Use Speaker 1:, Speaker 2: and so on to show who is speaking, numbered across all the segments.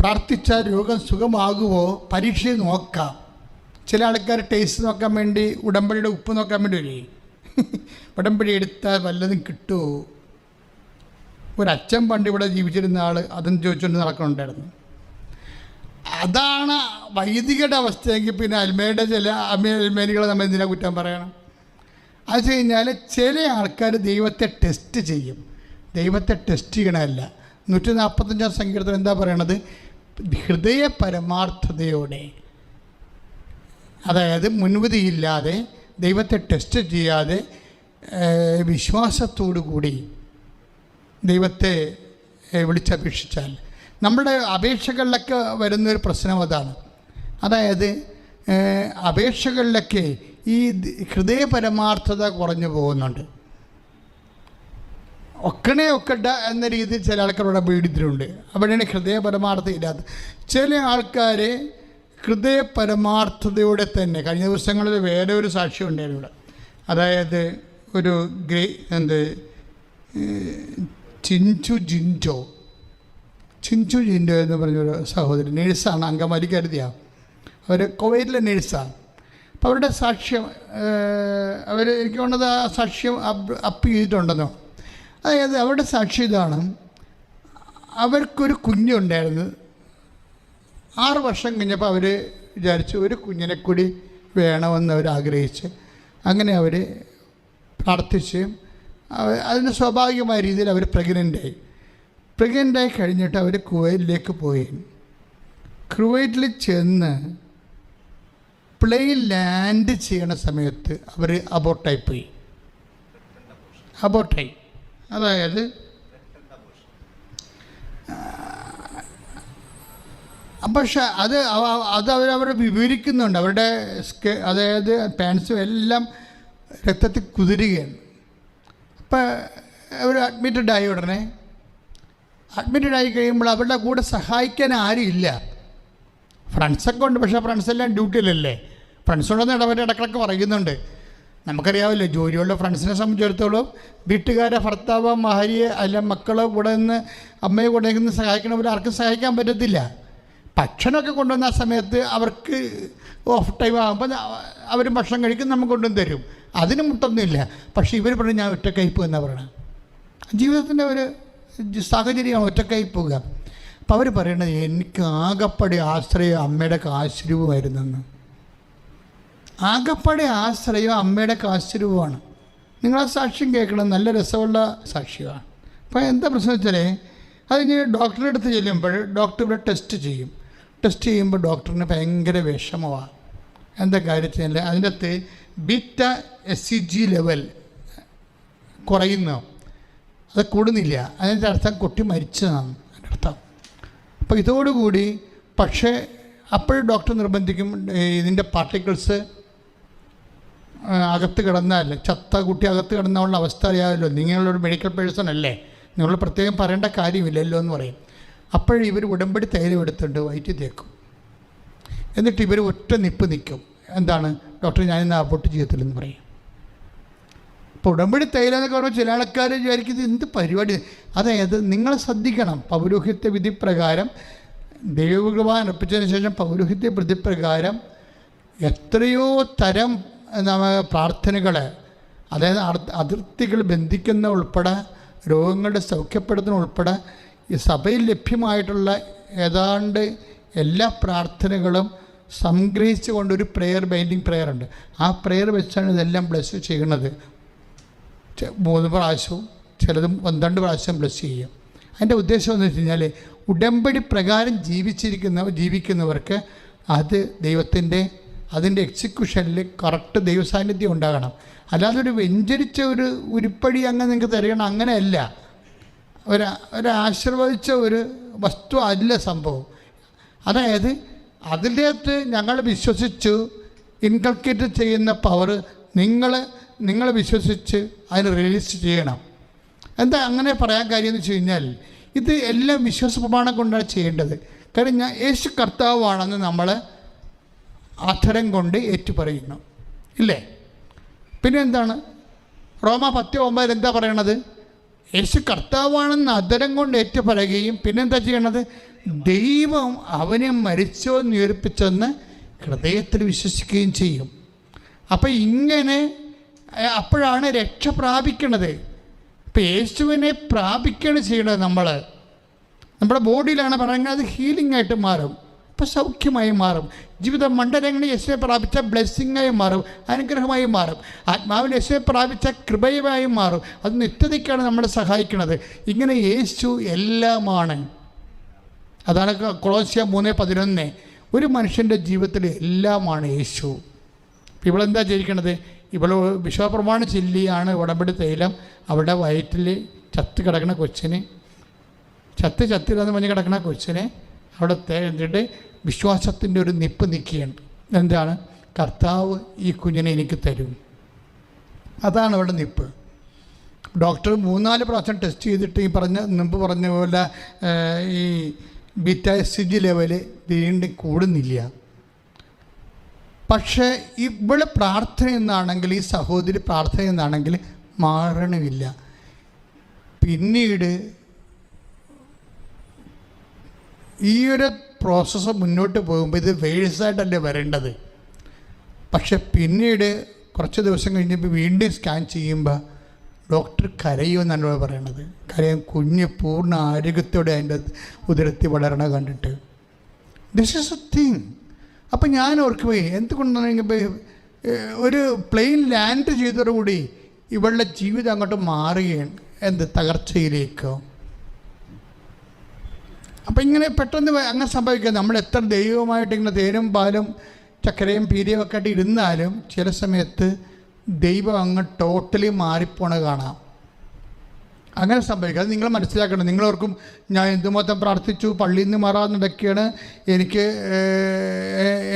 Speaker 1: പ്രാർത്ഥിച്ചാൽ രോഗം സുഖമാകുമോ പരീക്ഷ നോക്കാം. ചില ആൾക്കാർ ടേസ്റ്റ് നോക്കാൻ വേണ്ടി ഉടമ്പടിയുടെ ഉപ്പ് നോക്കാൻ വേണ്ടി വരേ. ഉടമ്പടി എടുത്താൽ വല്ലതും കിട്ടുമോ ഒരച്ഛൻ പണ്ട് ഇവിടെ ജീവിച്ചിരുന്ന ആൾ അതും ചോദിച്ചുകൊണ്ട് നടക്കുന്നുണ്ടായിരുന്നു അതാണ് വൈദികയുടെ അവസ്ഥയെങ്കിൽ പിന്നെ അൽമയുടെ ചില അമ്മ അൽമേനികളെ നമ്മൾ എന്തിനാ കുറ്റം പറയണം? അത് വെച്ച് കഴിഞ്ഞാൽ ചില ആൾക്കാർ ദൈവത്തെ ടെസ്റ്റ് ചെയ്യും. ദൈവത്തെ ടെസ്റ്റ് ചെയ്യണമല്ല നൂറ്റി നാൽപ്പത്തഞ്ചാം സങ്കീർത്തനം എന്താ പറയണത്? ഹൃദയ പരമാർത്ഥതയോടെ അതായത് മുൻവിധിയില്ലാതെ ദൈവത്തെ ടെസ്റ്റ് ചെയ്യാതെ വിശ്വാസത്തോടു കൂടി ദൈവത്തെ വിളിച്ചപേക്ഷിച്ചാൽ. നമ്മുടെ അപേക്ഷകളിലൊക്കെ വരുന്നൊരു പ്രശ്നം അതാണ്. അതായത് അപേക്ഷകളിലൊക്കെ ഈ ഹൃദയപരമാർത്ഥത ഹൃദയ പരമാർത്ഥത കുറഞ്ഞു പോകുന്നുണ്ട്. ഒക്കണേ ഒക്കട്ട എന്ന രീതിയിൽ ചില ആൾക്കാരുടെ പീഡിതരുണ്ട്. അവിടെയാണ് ഹൃദയ പരമാർത്ഥത ഇല്ലാത്ത. ചില ആൾക്കാർ ഹൃദയ പരമാർത്ഥതയോടെ തന്നെ കഴിഞ്ഞ ദിവസങ്ങളിൽ വേറെ ഒരു സാക്ഷ്യം ഉണ്ടായിരുന്നു ഇവിടെ. അതായത് ഒരു ഗ്രേ എന്ത് ചിഞ്ചു ജിന്റോ ചിഞ്ചു ജിന്റോ എന്ന് പറഞ്ഞൊരു സഹോദരി നേഴ്സാണ് അങ്കമാലി കരുതിയ. അവർ കുവൈറ്റിലെ നേഴ്സാണ് അപ്പോൾ അവരുടെ സാക്ഷ്യം അവർ എനിക്ക് വേണ്ടത് ആ സാക്ഷ്യം അപ്പ് അപ്പ് ചെയ്തിട്ടുണ്ടെന്നോ? അതായത് അവരുടെ സാക്ഷി ഇതാണ്. അവർക്കൊരു കുഞ്ഞുണ്ടായിരുന്നു. ആറ് വർഷം കഴിഞ്ഞപ്പോൾ അവർ വിചാരിച്ചു ഒരു കുഞ്ഞിനെ കൂടി വേണമെന്ന് അവർ ആഗ്രഹിച്ച് അങ്ങനെ അവർ പ്രാർത്ഥിച്ച് അതിന് സ്വാഭാവികമായ രീതിയിൽ അവർ പ്രഗ്നന്റായി പ്രഗ്നന്റായി കഴിഞ്ഞിട്ട് അവർ കുവൈറ്റിലേക്ക് പോയി. കുവൈറ്റിൽ ചെന്ന് പ്ലെയിൻ ലാൻഡ് ചെയ്യണ സമയത്ത് അവർ അബോട്ടായി പോയി. അബോട്ടായി അതായത് പക്ഷെ അത് അത് അവരവർ വിവരിക്കുന്നുണ്ട്. അവരുടെ സ്കെ അതായത് പാൻസും എല്ലാം രക്തത്തിൽ കുതിരുകയാണ്. അപ്പോൾ അവർ അഡ്മിറ്റഡ് ആയി ഉടനെ. അഡ്മിറ്റഡ് ആയി കഴിയുമ്പോൾ അവരുടെ കൂടെ സഹായിക്കാൻ ആരും ഇല്ല. ഫ്രണ്ട്സൊക്കെ ഉണ്ട് പക്ഷേ ഫ്രണ്ട്സ് എല്ലാം ഡ്യൂട്ടിയിലല്ലേ ഫ്രണ്ട്സ് ഉണ്ടെന്ന് ഇടവരെ ഇടക്കിടക്ക് പറയുന്നുണ്ട്. നമുക്കറിയാവില്ലേ ജോലിയുള്ള ഫ്രണ്ട്സിനെ സംബന്ധിച്ചിടത്തോളം വീട്ടുകാരെ ഭർത്താവ് മഹരിയെ അല്ല മക്കളെ കൂടെ നിന്ന് അമ്മയെ കൂടെ നിന്ന് സഹായിക്കണ പോലെ ആർക്കും സഹായിക്കാൻ പറ്റത്തില്ല. ഭക്ഷണമൊക്കെ കൊണ്ടുവന്ന ആ സമയത്ത് അവർക്ക് ഓഫ് ടൈം ആകുമ്പോൾ അവർ ഭക്ഷണം കഴിക്കും നമുക്ക് കൊണ്ടുവന്ന് തരും. അതിന് മുട്ടൊന്നുമില്ല. പക്ഷേ ഇവർ പറഞ്ഞു ഞാൻ ഒറ്റക്കയപ്പ് എന്നാണ് പറയണം ജീവിതത്തിന്റെ ഒരു സാഹചര്യമാണ് ഒറ്റക്കായി അപ്പോൾ അപ്പം അവർ പറയണത് എനിക്ക് ആകപ്പടി ആശ്രയം അമ്മയുടെ കാശ്രൂപമായിരുന്നെന്ന് ആകപ്പടി ആശ്രയം അമ്മയുടെ കാശ്രൂപമാണ്. നിങ്ങൾ ആ സാക്ഷ്യം കേൾക്കണം. നല്ല രസമുള്ള സാക്ഷ്യമാണ് അപ്പോൾ എന്താ പ്രശ്നം വെച്ചാൽ അതിന് ഡോക്ടറുടെ അടുത്ത് ചെല്ലുമ്പോൾ ഡോക്ടർ ഇവിടെ ടെസ്റ്റ് ചെയ്യും. ടെസ്റ്റ് ചെയ്യുമ്പോൾ ഡോക്ടറിന് ഭയങ്കര വിഷമമാണ്. എന്താ കാര്യത്തിനല്ല അതിന്റെ അകത്ത് beta S C G level കുറയുന്നു. അത് കൂടുന്നില്ല. അതിന്റെ അർത്ഥം കുട്ടി മരിച്ചതാണ്. അതിന്റെ അർത്ഥം. അപ്പോൾ ഇതോടുകൂടി പക്ഷേ അപ്പോഴും ഡോക്ടർ നിർബന്ധിക്കും ഇതിന്റെ പാർട്ടിക്കിൾസ് അകത്ത് കിടന്നാൽ ചത്ത കുട്ടി അകത്ത് കിടന്നുള്ള അവസ്ഥ അറിയാമല്ലോ. നിങ്ങളൊരു മെഡിക്കൽ പേഴ്സൺ അല്ലേ? നിങ്ങൾ പ്രത്യേകം പറയേണ്ട കാര്യമില്ലല്ലോ എന്ന് പറയും. അപ്പോഴും ഇവർ ഉടമ്പടി തൈലം എടുത്തിട്ട് വയറ്റി തേക്കും എന്നിട്ട് ഇവർ ഒറ്റ നിപ്പ് നിൽക്കും. എന്താണ്? ഡോക്ടർ ഞാനിന്ന് അബോട്ട് ചെയ്യത്തില്ലെന്ന് പറയും. ഇപ്പോൾ ഉടമ്പടി തൈലം എന്നൊക്കെ പറയുമ്പോൾ ചില ആൾക്കാർ വിചാരിക്കുന്നത് എന്ത് പരിപാടി? അതായത് നിങ്ങൾ ശ്രദ്ധിക്കണം പൗരോഹിത്യ വിധി പ്രകാരം ദൈവഭഗവാൻ അർപ്പിച്ചതിന് ശേഷം പൗരോഹിത്യ വിധിപ്രകാരം എത്രയോ തരം പ്രാർത്ഥനകൾ അതായത് അതിർത്തികൾ ബന്ധിക്കുന്ന ഉൾപ്പെടെ രോഗങ്ങളുടെ സൗഖ്യപ്പെടുത്തുന്ന ഉൾപ്പെടെ ഈ സഭയിൽ ലഭ്യമായിട്ടുള്ള ഏതാണ്ട് എല്ലാ പ്രാർത്ഥനകളും സംഗ്രഹിച്ചു കൊണ്ടൊരു പ്രെയർ ബൈൻഡിങ് പ്രെയർ ഉണ്ട്. ആ പ്രെയർ വെച്ചാണ് ഇതെല്ലാം ബ്ലസ് ചെയ്യുന്നത്. മൂന്ന് പ്രാവശ്യവും ചിലതും പന്ത്രണ്ട് പ്രാവശ്യം ബ്ലസ് ചെയ്യും. അതിന്റെ ഉദ്ദേശം എന്ന് വെച്ച് കഴിഞ്ഞാൽ ഉടമ്പടി പ്രകാരം ജീവിച്ചിരിക്കുന്ന ജീവിക്കുന്നവർക്ക് അത് ദൈവത്തിന്റെ അതിന്റെ എക്സിക്യൂഷനിൽ കറക്റ്റ് ദൈവസാന്നിധ്യം ഉണ്ടാകണം. അല്ലാതെ ഒരു വെഞ്ചരിച്ച ഒരു ഉരുപ്പടി അങ്ങ് നിങ്ങൾക്ക് തരണം അങ്ങനെയല്ല. ഒരു ഒരു ആശീർവദിച്ച ഒരു വസ്തു അല്ല സംഭവം. അതായത് അതിന്റെ അകത്ത് ഞങ്ങൾ വിശ്വസിച്ചു ഇൻകൾക്കേറ്റ് ചെയ്യുന്ന പവർ നിങ്ങൾ നിങ്ങൾ വിശ്വസിച്ച് അതിന് റിലീസ് ചെയ്യണം. എന്താ അങ്ങനെ പറയാൻ കാര്യം എന്ന് വെച്ച് കഴിഞ്ഞാൽ ഇത് എല്ലാം വിശ്വാസ പ്രമാണം കൊണ്ടാണ് ചെയ്യേണ്ടത്. കാരണം ഞാൻ യേശു കർത്താവാണെന്ന് നമ്മൾ അധരം കൊണ്ട് ഏറ്റുപറയുന്നു. ഇല്ലേ? പിന്നെ എന്താണ് റോമ പത്ത് ഒമ്പതിൽ എന്താ പറയണത്? യേശു കർത്താവാണെന്ന് അധരം കൊണ്ട് ഏറ്റുപറയുകയും പിന്നെന്താ ചെയ്യണത്? ദൈവം അവനെ മരിച്ചോ ഉയർപ്പിച്ചെന്ന് ഹൃദയത്തിൽ വിശ്വസിക്കുകയും ചെയ്യും. അപ്പം ഇങ്ങനെ അപ്പോഴാണ് രക്ഷ പ്രാപിക്കണത്. ഇപ്പം യേശുവിനെ പ്രാപിക്കുകയാണ് ചെയ്യണത് നമ്മൾ നമ്മുടെ ബോഡിയിലാണ് പറയുന്നത് ഹീലിംഗ് ആയിട്ട് മാറും. ഇപ്പം സൗഖ്യമായി മാറും. ജീവിത മണ്ഡലങ്ങളിൽ യേശുവെ പ്രാപിച്ച ബ്ലെസ്സിങ്ങായി മാറും. അനുഗ്രഹമായി മാറും. ആത്മാവിൽ യേശുവെ പ്രാപിച്ച കൃപയുമായി മാറും. അത് നിത്യതയ്ക്കാണ് നമ്മളെ സഹായിക്കുന്നത്. ഇങ്ങനെ യേശു എല്ലാമാണ്. അതാണ് കൊളോസ്യ മൂന്ന് പതിനൊന്ന്. ഒരു മനുഷ്യന്റെ ജീവിതത്തിൽ എല്ലാമാണ് യേശു. ഇവളെന്താ ചെയ്യിക്കണത് ഇവൾ വിശ്വപ്രമാണ ചില്ലിയാണ് ഉടമ്പടി തൈലം. അവിടെ വയറ്റിൽ ചത്ത് കിടക്കുന്ന കൊച്ചിന്. ചത്ത് ചത്തില്ലാന്ന് പറഞ്ഞ് കിടക്കുന്ന കൊച്ചിനെ. അവിടെ തേണ്ടിട്ട് വിശ്വാസത്തിന്റെ ഒരു നിപ്പ് നിൽക്കുകയാണ്. എന്താണ്? കർത്താവ് ഈ കുഞ്ഞിനെ എനിക്ക് തരും. അതാണ് അവിടെ നിപ്പ്. ഡോക്ടർ മൂന്നാൽ പ്രാവശ്യം ടെസ്റ്റ് ചെയ്തിട്ട് ഈ പറഞ്ഞ മുമ്പ് പറഞ്ഞ പോലെ ഈ ബീറ്റ എസ് ലെവൽ വീണ്ടും കൂടുന്നില്ല. പക്ഷേ ഇവിടെ പ്രാർത്ഥന എന്നാണെങ്കിൽ ഈ സഹോദരി പ്രാർത്ഥന എന്നാണെങ്കിൽ മാറണമില്ല. പിന്നീട് ഈ ഒരു പ്രോസസ്സ് മുന്നോട്ട് പോകുമ്പോൾ ഇത് വേഴ്സായിട്ടല്ലേ വരേണ്ടത്? പക്ഷെ പിന്നീട് കുറച്ച് ദിവസം കഴിഞ്ഞപ്പോൾ വീണ്ടും സ്കാൻ ചെയ്യുമ്പോൾ ഡോക്ടർ കരയുമെന്നാണ് പറയണത്. കരയും കുഞ്ഞ് പൂർണ ആരോഗ്യത്തോടെ അതിന്റെ ഉദരത്തിൽ വളരണ കണ്ടിട്ട്. ദിസ് ഈസ് എ തിങ് അപ്പം ഞാൻ ഓർക്കുപോയി എന്തുകൊണ്ടാണെങ്കിൽ ഒരു പ്ലെയിൻ ലാൻഡ് ചെയ്തതോടുകൂടി ഇവളുടെ ജീവിതം അങ്ങോട്ട് മാറുകയാണ്. എന്ത്? തകർച്ചയിലേക്കോ? അപ്പം ഇങ്ങനെ പെട്ടെന്ന് അങ്ങനെ സംഭവിക്കുക. നമ്മൾ എത്ര ദൈവമായിട്ട് ഇങ്ങനെ തേനും പാലും ചക്കരയും പീരിയും ഒക്കെ ആയിട്ട് ഇരുന്നാലും ചില സമയത്ത് ദൈവം അങ്ങ് ടോട്ടലി മാറിപ്പോണ കാണാം. അങ്ങനെ സംഭവിക്കുക അത് നിങ്ങൾ മനസ്സിലാക്കണം. നിങ്ങളോർക്കും ഞാൻ എന്തുമാത്രം പ്രാർത്ഥിച്ചു പള്ളിയിൽ നിന്ന് മാറാൻ നടക്കുകയാണ് എനിക്ക്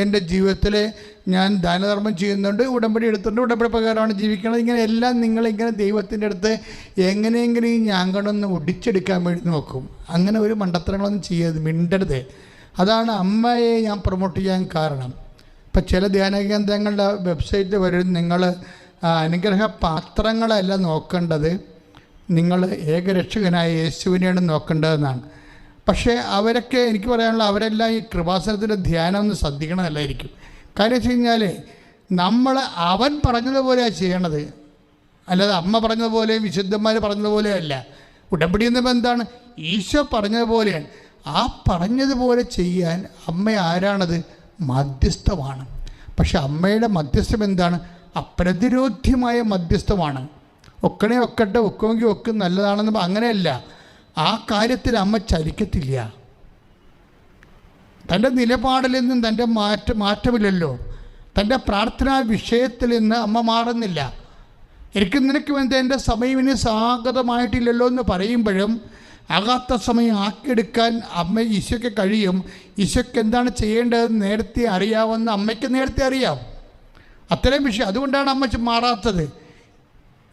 Speaker 1: എന്റെ ജീവിതത്തിൽ ഞാൻ ദാനധർമ്മം ചെയ്യുന്നുണ്ട് ഉടമ്പടി എടുത്തിട്ടുണ്ട് ഉടമ്പടി പ്രകാരമാണ് ജീവിക്കുന്നത്. ഇങ്ങനെ എല്ലാം നിങ്ങളിങ്ങനെ ദൈവത്തിന്റെ അടുത്ത് എങ്ങനെയെങ്കിലും ഈ ഞാങ്കണമെന്ന് ഒടിച്ചെടുക്കാൻ വേണ്ടി നോക്കും. അങ്ങനെ ഒരു മണ്ടത്തരങ്ങളൊന്നും ചെയ്യരുത് മിണ്ടരുത്. അതാണ് അമ്മയെ ഞാൻ പ്രൊമോട്ട് ചെയ്യാൻ കാരണം. ഇപ്പം ചില ധ്യാന കേന്ദ്രങ്ങളുടെ വെബ്സൈറ്റിൽ വരും നിങ്ങൾ അനുഗ്രഹ പാത്രങ്ങളല്ല നോക്കേണ്ടത്. നിങ്ങൾ ഏകരക്ഷകനായ യേശുവിനെയാണ് നോക്കേണ്ടതെന്നാണ്. പക്ഷേ അവരൊക്കെ എനിക്ക് പറയാനുള്ള അവരെല്ലാം ഈ കൃപാസനത്തിന്റെ ധ്യാനം ഒന്ന് ശ്രദ്ധിക്കണമല്ലായിരിക്കും കാര്യം വെച്ച് കഴിഞ്ഞാൽ നമ്മൾ അവൻ പറഞ്ഞതുപോലെയാണ് ചെയ്യണത്. അല്ലാതെ അമ്മ പറഞ്ഞതുപോലെയും വിശുദ്ധന്മാർ പറഞ്ഞതുപോലെയും അല്ല ഉടമ്പടി എന്ന് എന്താണ് ഈശോ പറഞ്ഞതുപോലെയാണ്. ആ പറഞ്ഞതുപോലെ ചെയ്യാൻ അമ്മ ആരാണത്? മധ്യസ്ഥമാണ്. പക്ഷെ അമ്മയുടെ മധ്യസ്ഥം എന്താണ്? അപ്രതിരോധ്യമായ മധ്യസ്ഥമാണ്. ഒക്കണേ ഒക്കട്ടെ ഒക്കുമെങ്കിൽ ഒക്കും നല്ലതാണെന്ന് അങ്ങനെയല്ല. ആ കാര്യത്തിൽ അമ്മ ചലിക്കത്തില്ല. തന്റെ നിലപാടിൽ നിന്നും തന്റെ മാറ്റ മാറ്റമില്ലല്ലോ. തന്റെ പ്രാർത്ഥനാ വിഷയത്തിൽ നിന്ന് അമ്മ മാറുന്നില്ല. എനിക്ക് നിനക്ക് വേണ്ടി എന്റെ സമയം ഇനി സ്വാഗതമായിട്ടില്ലല്ലോ എന്ന് പറയുമ്പോഴും ആകാത്ത സമയം ആക്കിയെടുക്കാൻ അമ്മ ഈശോയ്ക്ക് കഴിയും. ഈശോയ്ക്ക് എന്താണ് ചെയ്യേണ്ടതെന്ന് നേരത്തെ അറിയാമെന്ന് അമ്മയ്ക്ക് നേരത്തെ അറിയാം. അത്രയും വിഷയം. അതുകൊണ്ടാണ് അമ്മ മാറാത്തത്.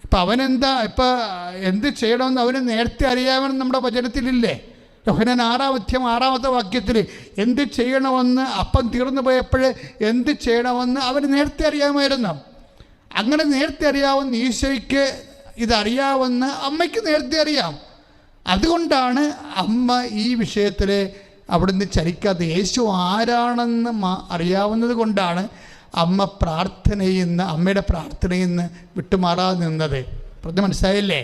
Speaker 1: ഇപ്പം അവനെന്താ ഇപ്പം എന്ത് ചെയ്യണമെന്ന് അവന് നേരത്തെ അറിയാമെന്ന് നമ്മുടെ വചനത്തിലില്ലേ? യോഹനൻ ആറാം അധ്യം ആറാമത്തെ വാക്യത്തിൽ എന്ത് ചെയ്യണമെന്ന് അപ്പം തീർന്നു പോയപ്പോൾ എന്ത് ചെയ്യണമെന്ന് അവർ നേരത്തെ അറിയാമായിരുന്നു. അങ്ങനെ നേരത്തെ അറിയാവുന്ന ഈശോയ്ക്ക് ഇതറിയാവുന്ന അമ്മയ്ക്ക് നേരത്തെ അറിയാം. അതുകൊണ്ടാണ് അമ്മ ഈ വിഷയത്തിൽ അവിടുന്ന് ചലിക്കാത്ത യേശു ആരാണെന്ന് അറിയാവുന്നത് കൊണ്ടാണ് അമ്മ പ്രാർത്ഥനയിൽ നിന്ന് അമ്മയുടെ പ്രാർത്ഥനയിൽ നിന്ന് വിട്ടുമാറാതെ നിന്നത്. പറഞ്ഞ് മനസ്സിലായില്ലേ?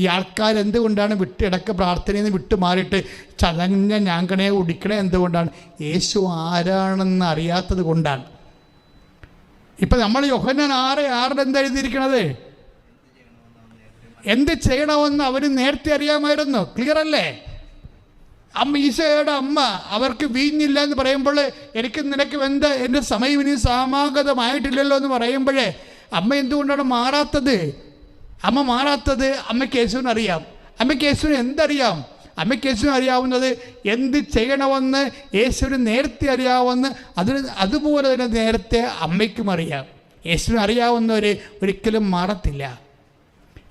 Speaker 1: ഈ ആൾക്കാർ എന്തുകൊണ്ടാണ് വിട്ട് ഇടയ്ക്ക് പ്രാർത്ഥനയിൽ നിന്ന് വിട്ടു മാറിയിട്ട് ചതഞ്ഞ ഞാങ്കണയെ ഉടിക്കണേ എന്തുകൊണ്ടാണ്? യേശു ആരാണെന്ന് അറിയാത്തത് കൊണ്ടാണ്. ഇപ്പം നമ്മൾ യോഹന്നാൻ ആറ് ആറിൽ എന്താ എഴുതിയിരിക്കണത്? എന്ത് ചെയ്യണമെന്ന് അവർ നേരത്തെ അറിയാമായിരുന്നു. ക്ലിയർ അല്ലേ? അമ്മ ഈശോയുടെ അമ്മ അവർക്ക് വീഞ്ഞില്ല എന്ന് പറയുമ്പോൾ എനിക്ക് നിനക്ക് എന്താ? എന്റെ സമയം ഇനി സമാഗതമായിട്ടില്ലല്ലോ എന്ന് പറയുമ്പോഴേ അമ്മ എന്തുകൊണ്ടാണ് മാറാത്തത്? അമ്മ മാറാത്തത് അമ്മയ്ക്ക് യേശുവിന് അറിയാം. അമ്മയ്ക്ക് യേശുവിന് എന്തറിയാം? അമ്മയ്ക്ക് യേശുവിന് അറിയാവുന്നത് എന്ത് ചെയ്യണമെന്ന് യേശുവിന് നേരത്തെ അറിയാവുന്ന അതിന് അതുപോലെ തന്നെ നേരത്തെ അമ്മയ്ക്കും അറിയാം. യേശുവിന് അറിയാവുന്നവർ ഒരിക്കലും മാറത്തില്ല.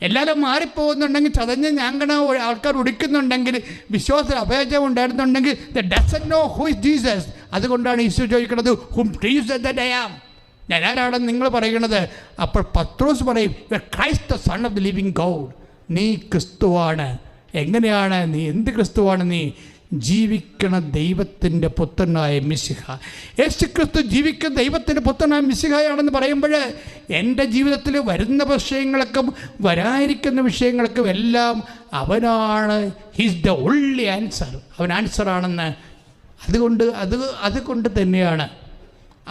Speaker 1: എല്ലാവരും മാറിപ്പോകുന്നുണ്ടെങ്കിൽ ചതഞ്ഞ് ഞാങ്കണ ആൾക്കാർ ഉടിക്കുന്നുണ്ടെങ്കിൽ വിശ്വാസത്തിൽ അപേക്ഷ ഉണ്ടായിരുന്നുണ്ടെങ്കിൽ the doesn't know who is Jesus അതുകൊണ്ടാണ് ഈശോ ചോദിക്കുന്നത് ഹും ജീസസ് ദയാം ഞാൻ നിങ്ങൾ പറയുന്നത്? അപ്പോൾ പത്രോസ് പറയും Christ son of the living God നീ ക്രിസ്തുവാണ്. എങ്ങനെയാണ്? നീ എന്ത് ക്രിസ്തുവാണ് നീ? ജീവിക്കണ ദൈവത്തിന്റെ പുത്രനായ മിശിഹ. യേശുക്രിസ്തു ജീവിക്കുന്ന ദൈവത്തിന്റെ പുത്രനായ മിശിഹയാണെന്ന് പറയുമ്പോൾ എന്റെ ജീവിതത്തിൽ വരുന്ന വിഷയങ്ങൾക്കും വരാതിരിക്കുന്ന വിഷയങ്ങൾക്കും എല്ലാം അവനാണ്. ഹിസ് ദ ഒള്ളി ആൻസർ അവൻ ആൻസറാണെന്ന് അതുകൊണ്ട് അത് അതുകൊണ്ട് തന്നെയാണ്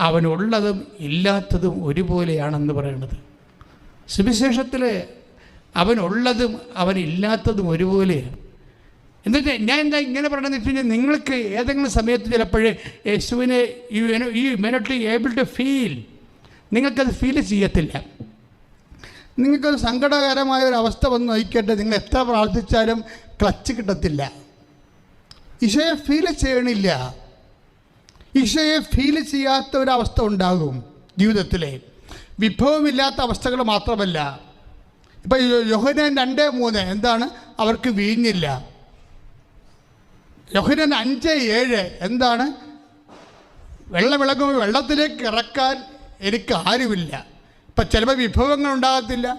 Speaker 1: അവനുള്ളതും ഇല്ലാത്തതും ഒരുപോലെയാണെന്ന് പറയുന്നത് സുവിശേഷത്തിൽ അവനുള്ളതും അവനില്ലാത്തതും ഒരുപോലെയാണ്. എന്നിട്ട് ഞാൻ എന്താ ഇങ്ങനെ പറയണമെന്ന് വെച്ച് കഴിഞ്ഞാൽ നിങ്ങൾക്ക് ഏതെങ്കിലും സമയത്ത് ചിലപ്പോൾ യേശുവിനെ you you may not able to feel നിങ്ങൾക്കത് ഫീൽ ചെയ്യത്തില്ല. നിങ്ങൾക്കൊരു സങ്കടകരമായ ഒരു അവസ്ഥ വന്ന് നയിക്കട്ടെ. നിങ്ങൾ എത്ര പ്രാർത്ഥിച്ചാലും ക്ലച്ച് കിട്ടത്തില്ല. ഈശോയെ ഫീൽ ചെയ്യണില്ല. ഈശോയെ ഫീൽ ചെയ്യാത്ത ഒരവസ്ഥ ഉണ്ടാകും ജീവിതത്തിലെ. വിഭവമില്ലാത്ത അവസ്ഥകൾ മാത്രമല്ല. ഇപ്പം യോഹന രണ്ട് മൂന്ന് എന്താണ്? അവർക്ക് വീഞ്ഞില്ല. യോഹനൻ അഞ്ച് ഏഴ് എന്താണ്? വെള്ളം വെള്ളത്തിലേക്ക് ഇറക്കാൻ എനിക്ക് ആരുമില്ല. ഇപ്പം ചിലപ്പോൾ വിഭവങ്ങൾ ഉണ്ടാകത്തില്ല.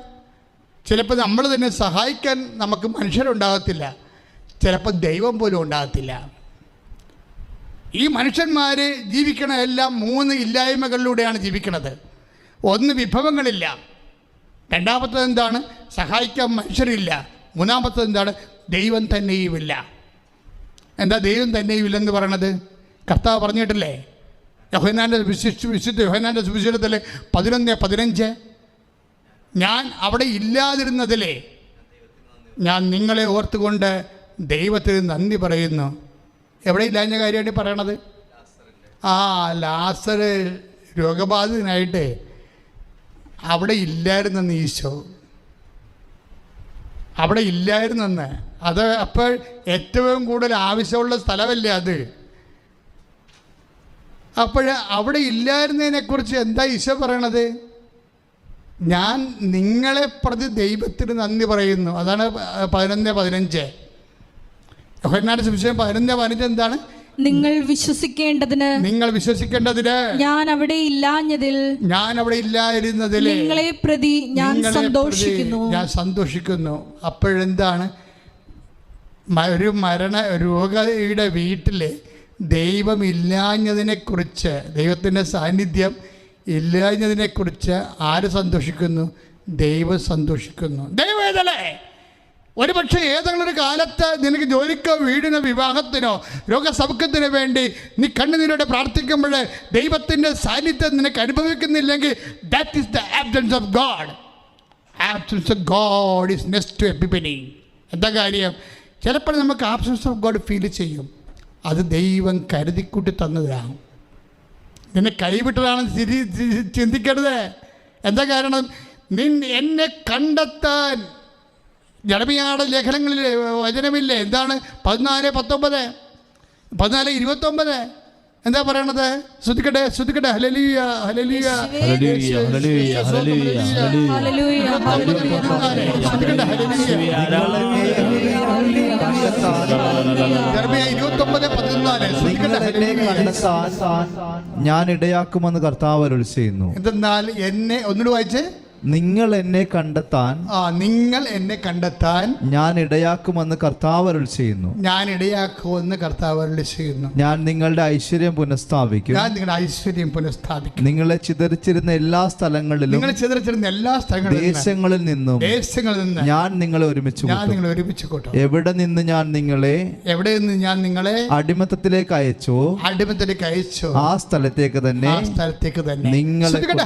Speaker 1: ചിലപ്പോൾ നമ്മൾ തന്നെ സഹായിക്കാൻ നമുക്ക് മനുഷ്യരുണ്ടാകത്തില്ല. ചിലപ്പോൾ ദൈവം പോലും ഉണ്ടാകത്തില്ല. ഈ മനുഷ്യന്മാർ ജീവിക്കണ എല്ലാം മൂന്ന് ഇല്ലായ്മകളിലൂടെയാണ് ജീവിക്കുന്നത് ഒന്ന് വിഭവങ്ങളില്ല. രണ്ടാമത്തത് എന്താണ്? സഹായിക്കാൻ മനുഷ്യരില്ല. മൂന്നാമത്തത് എന്താണ്? ദൈവം തന്നെയുമില്ല. എന്താ ദൈവം തന്നെയുമില്ലെന്ന് പറയണത്? കർത്താവ് പറഞ്ഞിട്ടില്ലേ? യോഹനാന്റെ വിശിഷ്ട വിശുദ്ധ യോഹനാന്റെ സുവിശേഷത്തിലെ പതിനൊന്ന് പതിനഞ്ച്. ഞാൻ അവിടെ ഇല്ലാതിരുന്നതിലെ ഞാൻ നിങ്ങളെ ഓർത്തുകൊണ്ട് ദൈവത്തിന് നന്ദി പറയുന്നു. എവിടെ ഇല്ലാഞ്ഞ കാര്യമാണ് പറയണത്? ആ ലാസർ രോഗബാധിതനായിട്ട് അവിടെ ഇല്ലായിരുന്നെന്ന് ഈശോ. അവിടെ ഇല്ലായിരുന്നെന്ന്. അത് അപ്പോൾ ഏറ്റവും കൂടുതൽ ആവശ്യമുള്ള സ്ഥലമല്ലേ അത്? അപ്പോൾ അവിടെ ഇല്ലായിരുന്നതിനെക്കുറിച്ച് എന്താ ഈശോ പറയണത്? ഞാൻ നിങ്ങളെ പ്രതി ദൈവത്തിന് നന്ദി പറയുന്നു. അതാണ് പതിനൊന്ന് പതിനഞ്ച്. യോഹന്നാന്റെ സുവിശേഷം പതിനൊന്ന് പതിനഞ്ച് എന്താണ്?
Speaker 2: നിങ്ങൾ വിശ്വസിക്കേണ്ടതിന്
Speaker 1: നിങ്ങൾ വിശ്വസിക്കേണ്ടതിന്
Speaker 2: ഞാൻ അവിടെ ഇല്ലാഞ്ഞതിൽ
Speaker 1: ഞാൻ അവിടെ ഇല്ലായിരുന്നതിൽ
Speaker 2: നിങ്ങളെ പ്രതി ഞാൻ സന്തോഷിക്കുന്നു.
Speaker 1: ഞാൻ സന്തോഷിക്കുന്നു. അപ്പോഴെന്താണ് ഒരു മരണ രോഗിയുടെ വീട്ടിൽ ദൈവമില്ലാഞ്ഞതിനെക്കുറിച്ച് ദൈവത്തിന്റെ സാന്നിധ്യം ഇല്ലാഞ്ഞതിനെക്കുറിച്ച് ആര് സന്തോഷിക്കുന്നു? ദൈവം സന്തോഷിക്കുന്നു. ദൈവവേദലേ ഒരു പക്ഷേ ഏതെങ്കിലും ഒരു കാലത്ത് നിനക്ക് ജോലിക്കോ വീടിനോ വിവാഹത്തിനോ രോഗസൗഖ്യത്തിനു വേണ്ടി നീ കണ്ണുനീരോടെ പ്രാർത്ഥിക്കുമ്പോൾ ദൈവത്തിന്റെ സാന്നിധ്യം നിനക്ക് അനുഭവിക്കുന്നില്ലെങ്കിൽ that is the absence of God absence of God is next to epiphany എന്താ കാര്യം? ചിലപ്പോൾ നമുക്ക് ആബ്സൻസ് ഓഫ് ഗോഡ് ഫീൽ ചെയ്യും. അത് ദൈവം കരുതിക്കൂട്ടി തന്നതാണ്. നിന്നെ കൈവിട്ടതാണ് ചിന്തിക്കരുത്. എന്താ കാരണം? നിൻ എന്നെ കണ്ടെത്താൻ ജനമിയാട് ലേഖനങ്ങളിൽ വചനമില്ലേ? എന്താണ്? പതിനാല് പത്തൊമ്പത്. പതിനാല് ഇരുപത്തൊമ്പത്. എന്താ പറയണത്? ശ്രദ്ധിക്കട്ടെ ശ്രദ്ധിക്കട്ടെ ഹലലിയ ഹലലിയ.
Speaker 3: ഞാൻ ഇടയാക്കുമെന്ന് കർത്താവ് അരുൾ ചെയ്യുന്നു.
Speaker 1: എന്തെന്നാൽ എന്നെ ഒന്നുകൂടി വായിച്ച്.
Speaker 3: നിങ്ങൾ എന്നെ കണ്ടെത്താൻ
Speaker 1: ആ നിങ്ങൾ എന്നെ കണ്ടെത്താൻ
Speaker 3: ഞാൻ ഇടയാക്കുമെന്ന് കർത്താവ് അരുൾ ചെയ്യുന്നു.
Speaker 1: ഞാൻ ഇടയാക്കുമെന്ന് കർത്താവ് ചെയ്യുന്നു.
Speaker 3: ഞാൻ നിങ്ങളുടെ ഐശ്വര്യം പുനഃസ്ഥാപിക്കും.
Speaker 1: ഞാൻ നിങ്ങളുടെ ഐശ്വര്യം പുനഃസ്ഥാപിക്കും.
Speaker 3: നിങ്ങളെ ചിതറിച്ചിരുന്ന എല്ലാ സ്ഥലങ്ങളിലും
Speaker 1: നിങ്ങൾ ചിതറിച്ചിരുന്ന എല്ലാ സ്ഥലങ്ങളിലും
Speaker 3: ദേശങ്ങളിൽ നിന്നും
Speaker 1: ദേശങ്ങളിൽ നിന്ന്
Speaker 3: ഞാൻ നിങ്ങളെ ഒരുമിച്ച്
Speaker 1: ഞാൻ നിങ്ങളെ ഒരുമിച്ച് കൂട്ടും.
Speaker 3: എവിടെ നിന്ന് ഞാൻ നിങ്ങളെ
Speaker 1: എവിടെ നിന്ന് ഞാൻ നിങ്ങളെ
Speaker 3: അടിമത്തത്തിലേക്ക് അയച്ചോ?
Speaker 1: അടിമത്തത്തിലേക്ക് അയച്ചു?
Speaker 3: ആ സ്ഥലത്തേക്ക് തന്നെ
Speaker 1: ആ സ്ഥലത്തേക്ക് തന്നെ.
Speaker 3: നിങ്ങളെ
Speaker 1: ശ്രദ്ധിക്കട്ടെ,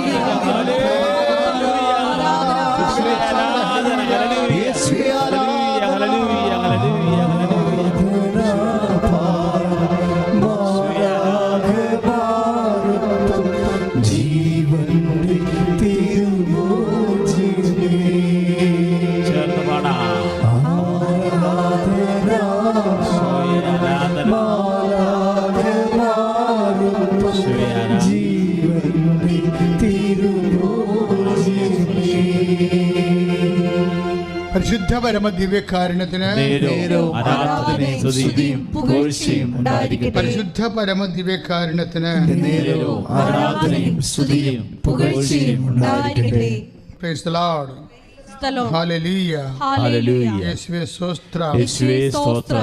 Speaker 2: യേശുവേ
Speaker 1: പരമ